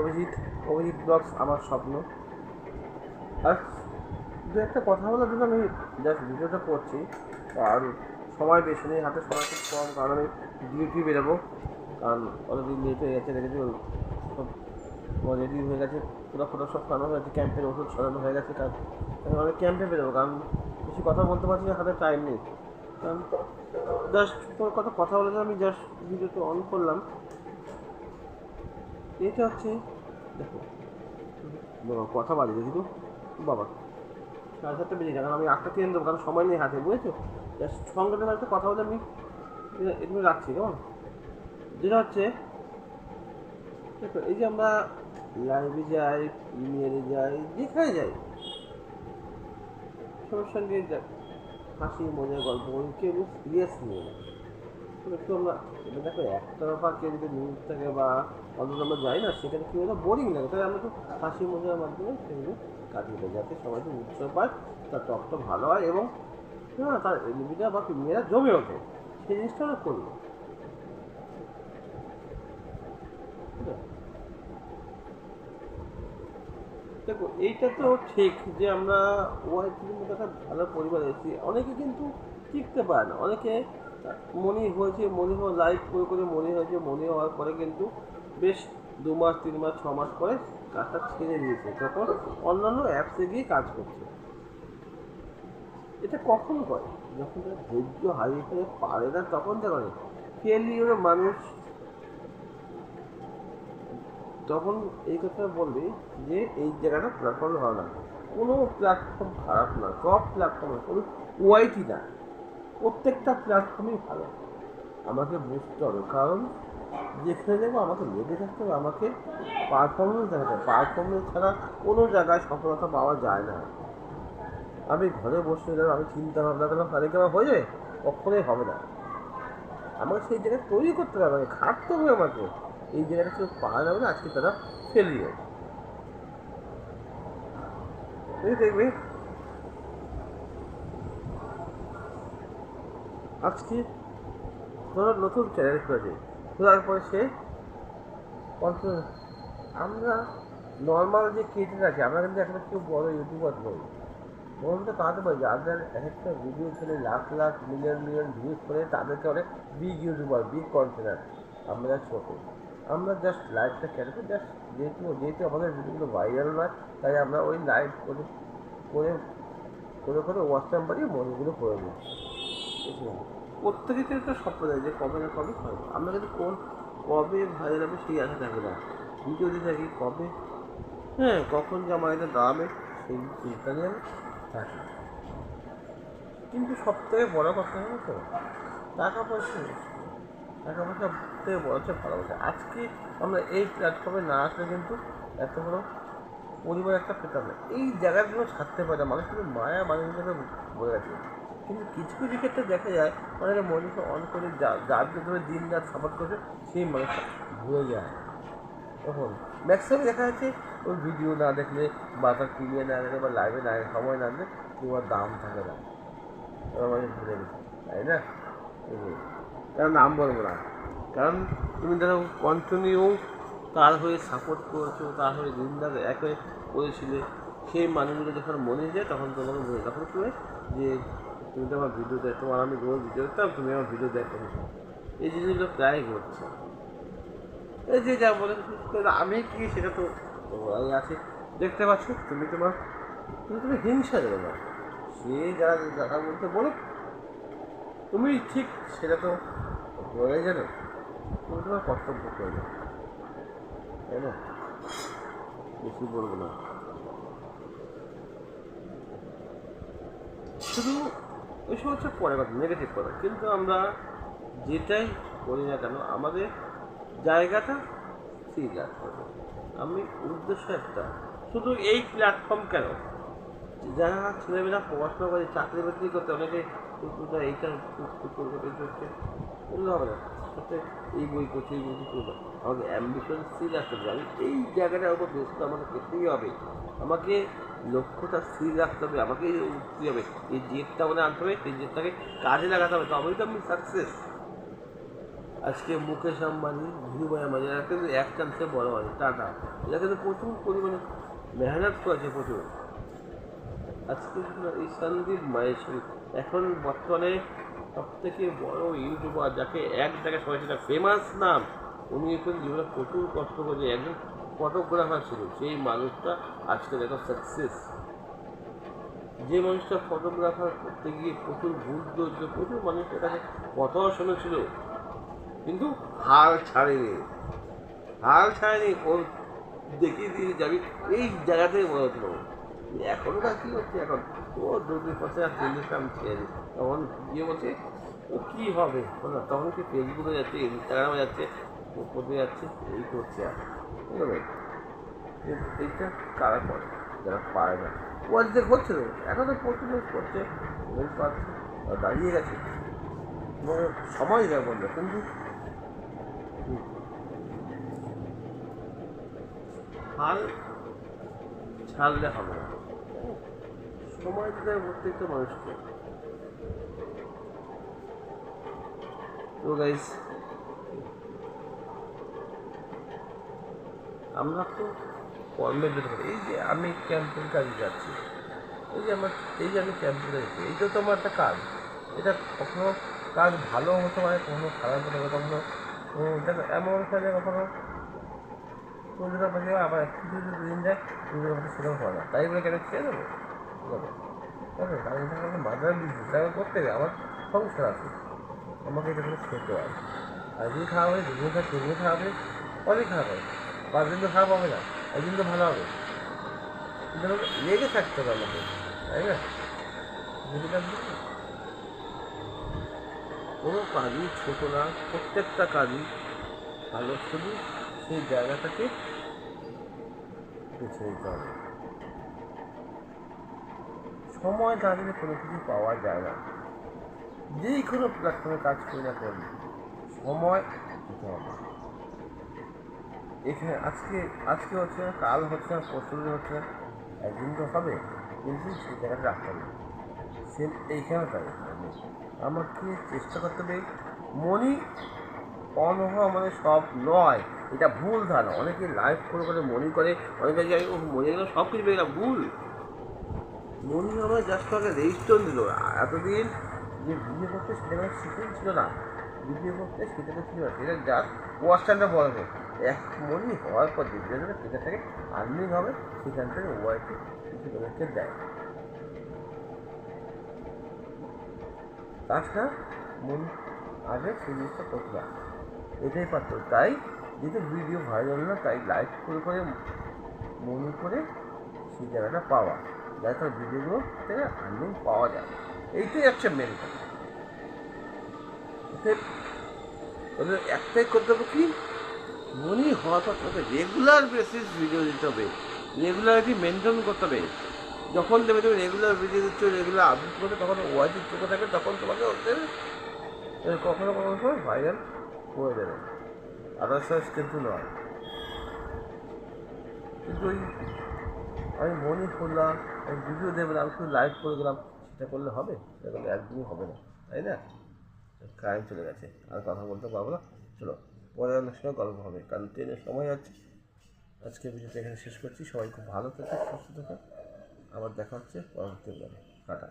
Abhijit Abhijit blogs আমার স্বপ্ন। আর দু একটা কথা বলার জন্য আমি জাস্ট ভিডিওটা করছি। আর সময় বেশি নেই, হাতে সময় খুব কম, কারণ আমি ডিউটি বেরোবো। কারণ অলরেডি লেট হয়ে গেছে, দেখেছি সব রেডি হয়ে গেছে, পুরো ফটো সব হয়ে গেছে ক্যাম্পের ওষুধ ছড়ানো হয়ে গেছে এখন আমি ক্যাম্পে বেরোবো, কারণ বেশি কথা বলতে পারছি না, হাতে টাইম নেই। কারণ জাস্ট তোর কথা কথা বলে আমি জাস্ট ভিডিওটা অন করলাম। এটা হচ্ছে দেখো বাবা, কথা বাজে কিন্তু বাবা সাড়ে সাতটা বেজে কারণ আমি আটটা ট্রেন দেবো কারণ সময় নেই হাতে বুঝেছ? সঙ্গে সঙ্গে কথা বলে আমি এগুলো রাখছি কেমন? যেটা হচ্ছে দেখো এই যে আমরা লাইভে যাই ইমেলে যাই যেখানে যাই সবার সঙ্গে হাসি মজার গল্প করি কেউ সিরিয়াস নিয়ে না একটু আমরা দেখো একটা ব্যাপার কেউ যদি নিউজ থাকে বা অন্তত আমরা যাই না, সেখানে কি হলো? বোরিং লাগে। তাই আমরা একটু হাসি মজার মাধ্যমে সেগুলো কাটিয়ে দেয় যাতে সবাই একটু উৎসব পায়, তার টকটা ভালো হয় এবং হ্যাঁ তার এলিমিটা বা মেয়েরা জমে ওঠে। সেই জিনিসটা আমরা করব। দেখো, এইটা তো ঠিক যে আমরা ওয়াইফের মধ্যে একটা ভালো পরিবার এসেছি। অনেকে কিন্তু টিকতে পারে না। অনেকে মনে হয়েছে, মনে হয় লাইফ করে করে মনে হয়েছে, মনে হওয়ার পরে কিন্তু বেশ দু মাস, তিন মাস, ছ মাস পরে কাজটা ছেড়ে দিয়েছে। তখন অন্যান্য অ্যাপসে গিয়ে কাজ করছে। এটা কখন করে? যখন তারা ধৈর্য হারিয়ে ফেলে পারে না, তখন তো করে। ফেলিওর মানুষ। তখন এই কথা বলবে যে, এই জায়গাটা প্ল্যাটফর্ম ভালো না। কোনো প্ল্যাটফর্ম খারাপ না, সব প্ল্যাটফর্ম কোনো ওয়াইটি না। প্রত্যেকটা প্ল্যাটফর্মই ভালো। আমাকে বুঝতে হবে। কারণ যেখানে যাব আমাকে লেগে থাকতে হবে, আমাকে পারফরমেন্স দেখাতে হবে। পারফরমেন্স ছাড়া কোনো জায়গায় সফলতা পাওয়া যায় না। আমি ঘরে বসে গেলাম, আমি চিন্তা ভাবনা করলাম তাহলে কি আমার হয়ে যাবে? কখনোই হবে না। আমাকে সেই জায়গায় তৈরি করতে হবে, আমাকে খাটতে হবে আমাকে। এই জায়গাটা কেউ পাওয়া যাবে না আজকে তারা ফেলিয়ে দেখবে। আজকে ধরো নতুন চ্যানেল খুলেছে। খোলার পরে সে কন্টিনিউ আমরা নর্মাল যে ক্রিয়েটার আছে, আমরা কিন্তু এখন কেউ বড় ইউটিউবার নই। বলতে কাঁদতে পারি যাদের এক একটা ভিডিও ছেলে lakh lakh million million views করে, তাদেরকে অনেক বিগ ইউটিউবার বিগ কন্টেনার আমরা ছোটো। আমরা জাস্ট লাইভটা কেন করি? জাস্ট যেহেতু যেহেতু আমাদের ভিডিওগুলো ভাইরাল নয়, তাই আমরা ওই লাইভ করে করে করে করে ওয়াচ বাড়িয়ে মনগুলো করে দিই প্রত্যেকের একটা স্বপ্ন দেয় যে কবে না কবে হয়। আমরা কিন্তু কোন কবে ভাইরাল হবে সেই আশা থাকে না। ভিডিও দিয়ে থাকি কবে? হ্যাঁ কখন যে আমার এটা দাঁড়াবে সেই চিন্তা নিয়ে থাকি। কিন্তু সব থেকে বড় কথা জানো তো, টাকা পয়সা টাকা পয়সা থেকে বড় হচ্ছে ভালোবাসা। আজকে আমরা এই প্ল্যাটফর্মে না আসলে কিন্তু এত বড় পরিবার একটা পেতাম না এই জায়গাগুলো ছাড়তে পারে মানুষ কিন্তু মায়া মানুষগুলো বলে গেছে কিন্তু কিছু কিছু ক্ষেত্রে দেখা যায়, অনেকে মনিটর অন করে যা- যার ধরে দিন রাত সাপোর্ট করছে, সেই মানুষটা ভুলে যায়। তখন ম্যাক্সিমাম দেখা যাচ্ছে, ওই ভিডিও না দেখলে বা তার কিনে না দেখলে, বা লাইভে না, সময় না দিলে তোমার দাম থাকে না। ওরা মানুষ ভুলে গেছে, তাই না? কারণ নাম বলব না। কারণ তুমি ধরো কন্টিনিউ তার হয়ে সাপোর্ট করেছ, তার হয়ে দিন রাত এক হয়ে করেছিলে, সেই মানুষগুলো যখন মনে যায়, তখন তোমাকে মনে তখন তুমি যে তুমি তো আমার ভিডিও দেখ তোমার আমি রোজ ভিডিও দেখতাম তুমি আমার ভিডিও দেখো এই জিনিসগুলো প্রায় ঘটছে। এই যে যা বলে আমি কি সেটা তো ওরাই আছে। দেখতে পাচ্ছ, তুমি তোমার, তুমি তুমি হিংসা দেবে না। সে যারা যারা বলতে বলো তুমি ঠিক সেটা তো হয়ে যাবে তুমি তোমার কর্তব্য করে করবে তাই না বেশি বলব না। শুধু ওইসব হচ্ছে পরে কথা নেগেটিভ কথা। কিন্তু আমরা যেটাই করি না কেন, আমাদের জায়গাটা ঠিক রাখতে হবে। আমি উদ্দেশ্য একটা, শুধু এই প্ল্যাটফর্ম কেন? যারা ছেলেমেয়েরা পড়াশোনা করে চাকরি বাকরি করতে, অনেকে টুকুটা এইটা করতে করতে বললে হবে না এই বই করছে, এই বই করব আমাকে অ্যাম্বিশন স্থির রাখতে হবে আমি এই জায়গাটার উপর দোষটা আমাকে পেতেই হবে। আমাকে লক্ষ্যটা স্থির রাখতে হবে, আমাকে উঠতে হবে। এই জেদটা মানে আনতে হবে সেই জেদটাকে কাজে লাগাতে হবে। তবেই তো আমি সাকসেস আজকে মুকেশ আম্বানি ধীরুভাই আম্বানি, এরা কিন্তু এক চান্সে বড় হয়। টাটা। এরা কিন্তু প্রচুর পরিমাণে মেহনত করেছে প্রচুর। আজকে এই সন্দীপ মাহেশ্বরী এখন বর্তমানে সব থেকে বড় ইউটিউবার যাকে এক জায়গায় সবাই সেটা ফেমাস নাম, উনি এখন জীবনে প্রচুর কষ্ট করে একজন ফটোগ্রাফার ছিল। সেই মানুষটা আজকে দেখো সাকসেস যে মানুষটা ফটোগ্রাফার করতে গিয়ে প্রচুর ভুল ধরছিল প্রচুর মানুষের কাছে কথাও শুনেছিল, কিন্তু হাল ছাড়েনি। হাল ছাড়েনি দেখিয়ে দিয়ে যাবি এই জায়গাতেই বড় পারব এখনকার কী হচ্ছে এখন ও দুদিন পথে আর দিন আমি ছেড়ে তখন গিয়ে বলছে ও কী হবে? বলো, তখন কি ফেসবুকে যাচ্ছে ইনস্টাগ্রামে যাচ্ছে ও কোথায় যাচ্ছে? এই করছে আর এইটা কারা করে? যারা পারে না। ও আজকে করছে তো এখন তো প্রচুর করছে পাচ্ছে দাঁড়িয়ে গেছে। সময় দেয় বলল কিন্তু হাল ছাড়লে হবে না। সময় দিতে হবে প্রত্যেকটা মানুষকে। তো আমরা তো কর্মের জন্য। এই যে আমি ক্যাম্পের কাজে যাচ্ছি, এই যে আমার, এই যে আমি ক্যাম্পে যাচ্ছি, এইটা তো আমার একটা কাজ। এটা কখনো কাজ ভালো হতে পারে, কখনো খারাপ হতে পারে, কখনো দেখো, এমন কাজে কখনো কোন আবার কিছু দিন যায় সেরকম হয় না। তাই বলে কেন খেয়ে দেবো? দেখো কারণ এটা একটা মাদার বিজনেস তাকে করতে হবে আমার সংসার আছে। আমাকে এটা করে খেতে হয় একদিন খাওয়া হবে দুদিন খাওয়া তিন দিন খাওয়া হবে কদিন খাওয়া হবে পাঁচ দিন তো খারাপ হবে না, একদিন তো ভালো হবে। কিন্তু আমাকে লেগে থাকতে হবে আমাকে, তাই না? লেগে কোনো কাজই ছোটো না, প্রত্যেকটা কাজই ভালো। শুধু সেই জায়গাটাকে বেছে নিতে হবে। সময় দাঁড়িয়ে কোনো কিছু পাওয়া যায় না। যেই কোনো প্ল্যাটফর্মে কাজ করি না কেন, সময় দিতে হবে এখানে আজকে আজকে হচ্ছে না, কাল হচ্ছে না পরশুদিন হচ্ছে না, একদিন তো হবে, কিন্তু সেই জায়গাটা রাখতে হবে। সেম এইখানে তাই আমাকে চেষ্টা করতে হবে মনি অন হওয়া মানে সব নয়। এটা ভুল ধারণা। অনেকে লাইভ করে করে মনি করে, অনেকে মনে সব কিছু পেয়ে ভুল। মনি আমার জাস্ট আমাকে রেজিস্ট্রেশন দিল। এতদিন যে ভিডিও করতে সেটা কোনো শিখেই ছিল না ভিডিও করতে সেটা ছিল না সেটা জাস্ট ওয়াশটানটা বলা যায় এক মনি হওয়ার পর যে ভিডিওটা সেটা থেকে আর্নিং হবে, সেখান থেকে ওয়াইটি কিছু তোমাকে দেয়। তাছাড়া মন আগে সেই জিনিসটা করতে পারে এটাই পারতো। তাই যেহেতু ভিডিও ভাইরাল না, তাই লাইক করে করে মনে করে সেই জায়গাটা পাওয়া। যাতে ভিডিওগুলো থেকে আর্নিং পাওয়া যায়। এইটাই হচ্ছে মেন ওদের একটাই করতে হবে কি? মনি হওয়ার পর তোকে রেগুলার বেসিস ভিডিও দিতে হবে। রেগুলারিটি মেনটেন করতে হবে। যখন দেবে তুমি রেগুলার ভিডিও দিচ্ছ রেগুলার আপডেট করবে, তখন ওয়াইটি চোখে থাকবে, তখন তোমাকে ওদের কখনো কখনো সময় ভাইরাল করে দেবে আদার্স কিন্তু নয়। কিন্তু ওই আমি মনে করলাম, আমি ভিডিও দেবেন আমি শুধু লাইভ করে গেলাম, সেটা করলে হবে? সেটা করলে একদমই হবে না, তাই না? কারেন্ট চলে গেছে, আর কথা বলতে পারব না। চলো পরে অনেক সময় গল্প হবে, কারণ ট্রেনের সময় আছে আজকে ভিডিওটা এখানে শেষ করছি, সবাই খুব ভালো থাকে, সুস্থ থাকে। আবার দেখা হচ্ছে পরবর্তী টাটা।